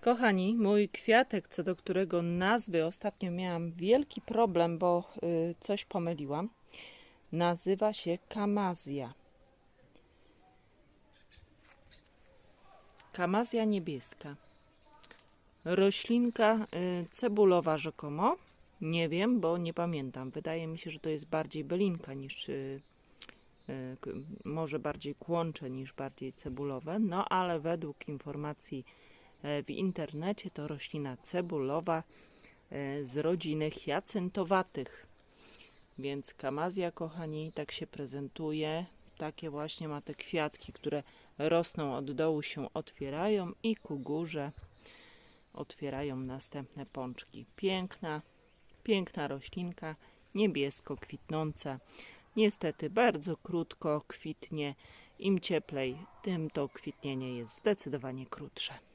Kochani, mój kwiatek, co do którego nazwy ostatnio miałam wielki problem, bo y, coś pomyliłam, nazywa się kamazja. Kamazja niebieska. Roślinka y, cebulowa rzekomo. Nie wiem, bo nie pamiętam. Wydaje mi się, że to jest bardziej belinka niż y, y, może bardziej kłącze niż bardziej cebulowe. No ale według informacji w internecie to roślina cebulowa e, z rodziny hiacyntowatych. Więc kamazja, kochani, tak się prezentuje. Takie właśnie ma te kwiatki, które rosną od dołu, się otwierają i ku górze otwierają następne pączki. Piękna, piękna roślinka, niebiesko kwitnąca. Niestety bardzo krótko kwitnie. Im cieplej, tym to kwitnienie jest zdecydowanie krótsze.